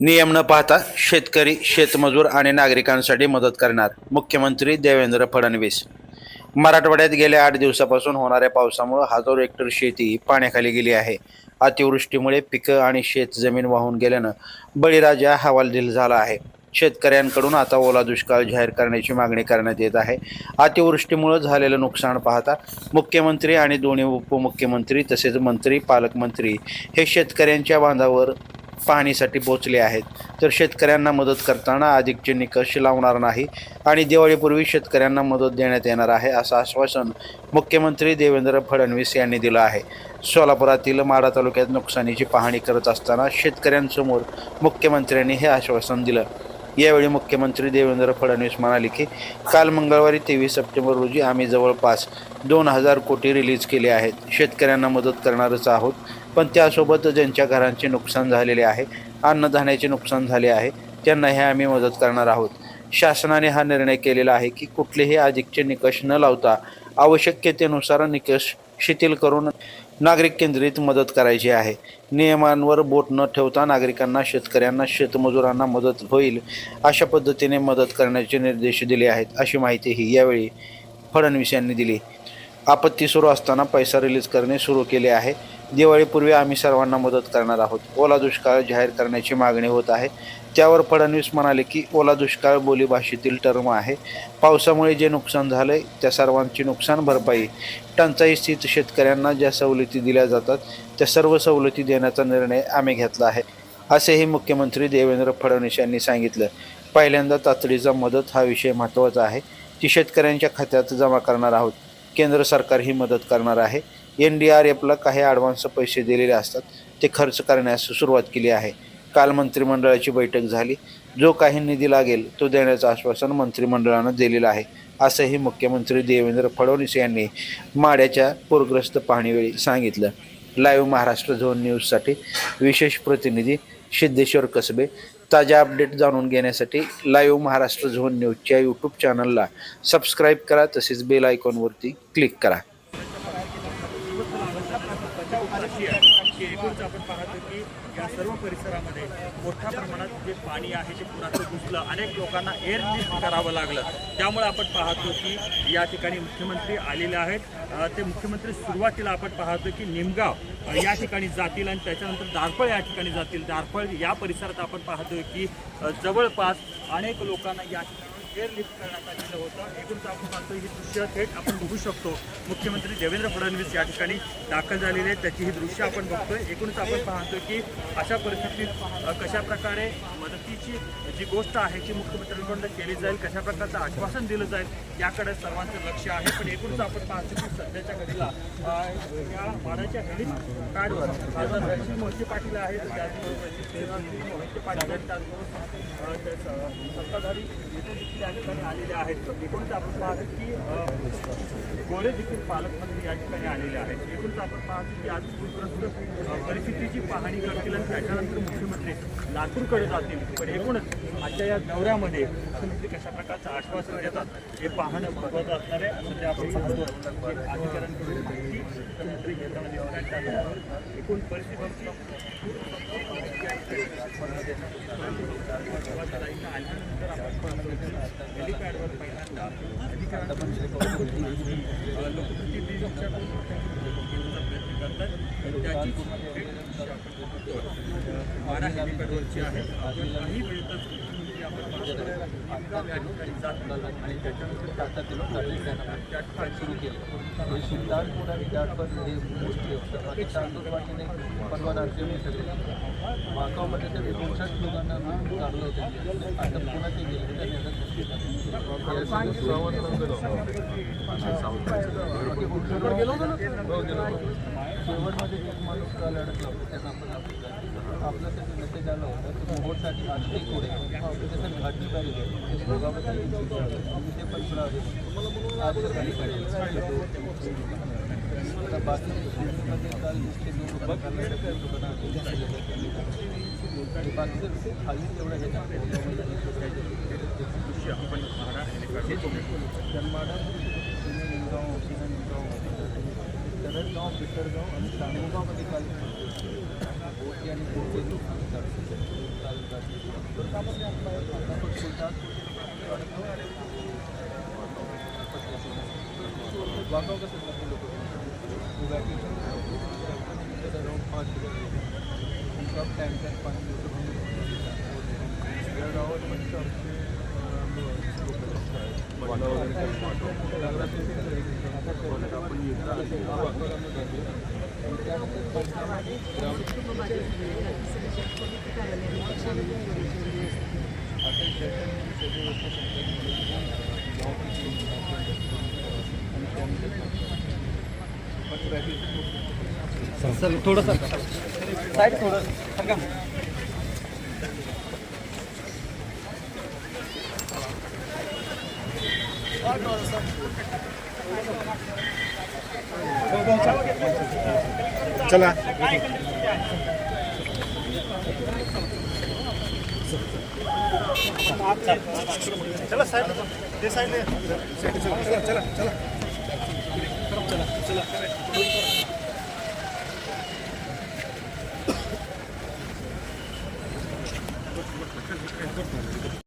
नियम न पाहता शेतकरी शेतमजूर आणि नागरिकांसाठी मदत करणार मुख्यमंत्री देवेंद्र फडणवीस. मराठवाड्यात गेल्या आठ दिवसापासून होणाऱ्या पावसामुळे हजारो हेक्टर शेती पाण्याखाली गेली आहे. अतिवृष्टीमुळे पिकं आणि शेत जमीन वाहून गेल्यानं बळीराजा हवालदिल झाला आहे. शेतकऱ्यांकडून आता ओला दुष्काळ जाहीर करण्याची मागणी करण्यात येत आहे. अतिवृष्टीमुळे झालेलं नुकसान पाहता मुख्यमंत्री आणि दोन्ही उपमुख्यमंत्री तसेच मंत्री पालकमंत्री हे शेतकऱ्यांच्या बांधावर पाहणीसाठी पोचले आहेत. तर शेतकऱ्यांना मदत करताना अधिकचे निकष लावणार नाही आणि दिवाळीपूर्वी शेतकऱ्यांना मदत देण्यात येणार आहे असं आश्वासन मुख्यमंत्री देवेंद्र फडणवीस यांनी दिलं आहे. सोलापुरातील माडा तालुक्यात नुकसानीची पाहणी करत असताना शेतकऱ्यांसमोर मुख्यमंत्र्यांनी हे आश्वासन दिलं. यावेळी मुख्यमंत्री देवेंद्र फडणवीस म्हणाले की काल मंगळवारी तेवीस सप्टेंबर रोजी आम्ही जवळपास दोन हजार कोटी रिलीज केले आहेत. शेतकऱ्यांना मदत करणारच आहोत. पण त्यासोबत ज्यांच्या घरांचे नुकसान झालेले आहे अन्नधान्याचे नुकसान झाले आहे त्यांना हे आम्ही मदत करणार आहोत. शासनाने हा निर्णय केलेला आहे की कुठलेही अधिकचे निकष न लावता आवश्यकतेनुसार निकष शिथिल करून नागरिक केंद्रित मदत करायची आहे. नियमांवर बोट न ठेवता नागरिकांना शेतकऱ्यांना शेतमजुरांना मदत होईल अशा पद्धतीने मदत करण्याचे निर्देश दिले आहेत अशी माहितीही यावेळी फडणवीस यांनी दिली. आपत्ती सुरू असताना पैसा रिलीज करणे सुरू केले आहे. दिवाळीपूर्वी आम्ही सर्वांना मदत करणार आहोत. ओला दुष्काळ जाहीर करण्याची मागणी होत आहे. त्यावर फडणवीस म्हणाले की ओला दुष्काळ बोलीभाषेतील टर्म आहे. पावसामुळे जे नुकसान झालंय त्या सर्वांची नुकसान भरपाई. टंचाई स्थित शेतकऱ्यांना ज्या सवलती दिल्या जातात त्या सर्व सवलती देण्याचा निर्णय आम्ही घेतला आहे असेही मुख्यमंत्री देवेंद्र फडणवीस यांनी सांगितलं. पहिल्यांदा तातडीचा मदत हा विषय महत्त्वाचा आहे. ती शेतकऱ्यांच्या खात्यात जमा करणार आहोत. केंद्र सरकार ही मदत करणार आहे. एन डी आर एफला काही ॲडव्हान्स पैसे दिलेले असतात. ते खर्च करण्यास सुरुवात केली आहे. काल मंत्रिमंडळाची बैठक झाली. जो काही निधी लागेल तो देण्याचं आश्वासन मंत्रिमंडळानं दिलेलं आहे. असंही मुख्यमंत्री देवेंद्र फडणवीस यांनी माड्याच्या पूरग्रस्त पाहणीवेळी सांगितलं. लाईव्ह महाराष्ट्र झोन न्यूजसाठी विशेष प्रतिनिधी सिद्धेश्वर कसबे. ताज्या अपडेट जाणून घेण्यासाठी लाईव्ह महाराष्ट्र झोन न्यूजच्या यूट्यूब चॅनलला सबस्क्राईब करा. तसेच बेल आयकॉनवरती क्लिक करा अशी आहे की एकूणच आपण पाहतो की या सर्व परिसरामध्ये मोठ्या प्रमाणात जे पाणी आहे ते पुराचं घुसलं अनेक लोकांना एअर लिफ्ट करावं लागलं. त्यामुळे आपण पाहतो की या ठिकाणी मुख्यमंत्री आलेले आहेत. ते मुख्यमंत्री सुरुवातीला आपण पाहतो की निमगाव या ठिकाणी जातील आणि त्याच्यानंतर दारफळ या ठिकाणी जातील. दारफळ या परिसरात आपण पाहतोय की जवळपास अनेक लोकांना या ठिकाणी एअर लिफ्ट करण्यात आलेलं होतं. एकूणच आपण पाहतो ही दृश्य थेट आपण बघू शकतो. मुख्यमंत्री देवेंद्र फडणवीस या ठिकाणी दाखल झालेले आहेत. त्याची ही दृश्य आपण बघतोय. एकूणच आपण पाहतो की अशा परिस्थितीत कशा प्रकारे मदतीची जी गोष्ट आहे ती मुख्यमंत्र्यांकडून केली जाईल कशा प्रकारचं आश्वासन दिलं जाईल याकडे सर्वांचं लक्ष आहे. पण एकूणच आपण पाहतो की सध्याच्या घडीला या माडाच्या हेलिक पॅडवर खासदार मोहिते पाटील आहेत. मोहिते पाटील आहेत. त्याचबरोबर सत्ताधारी नेते देखील या ठिकाणी आलेले आहेत. एकूणच आपण पाहतो की गोरे देखील पालकमंत्री या ठिकाणी आलेले आहेत. एकूणच आपण पाहतो की आज पूरग्रस्त परिस्थितीची पाहणी करतील आणि त्याच्यानंतर मुख्यमंत्री लातूरकडे जातील. पण एकूणच आजच्या या दौऱ्यामध्ये मुख्यमंत्री कशा प्रकारचं आश्वासन देतात हे पाहणं महत्त्वाचं असणार आहे. असं ते आपण पाहतो की अधिकाऱ्यांकडून मुख्यमंत्री घेताना दिसत एकूण परिस्थिती हेलिपॅडवर पहिल्यांदा अधिकाऱ्यांकडून लोकप्रतिनिधींच्या प्रयत्न त्याची आणि हेलिपॅडवरची आहे. आपण काही वेळेतच मुख्यमंत्री आपण पाहतोय. निमगाव या ठिकाणी जातील आणि त्याच्यानंतर भारतातील नागरिकांना त्या ठिकाणी सुरू केलं हे सिद्धार्थपूर आणि त्यावर हे मोस्टली होतं बाकी चांदूरवाडीने परवा राज्य मी सगळे वाकावमध्ये तर एकोणसाठ लोकांना काढलं होतं आता पुन्हा ते गेले त्या निर्णय गेलो होतो ना हो गेलो होतो शेवटमध्ये एक माणूस काल अडकला होता त्यांना आपण आपलं आपलं त्याचं मेसेज आलं होतं की मोहोरसाठी आजही पुढे त्याच्यासाठी घाटी पाहिजे ते दोघांमध्ये ते पण पुढे आले आज तर काही काढले आता बाकी दिल्लीमध्ये काल बाकीचं खाली तेवढं हे आपण माडा हेलिपॅड आणि चांदगावमध्ये काल बोटी आणि बोटी काल आता फक्त फुलटात वागाव कसं लोक पाच टँकर पाणी सर थोडंसं. साईड थोडं. सांगा चला चला साहेब ते साईड चला चला चला चला चला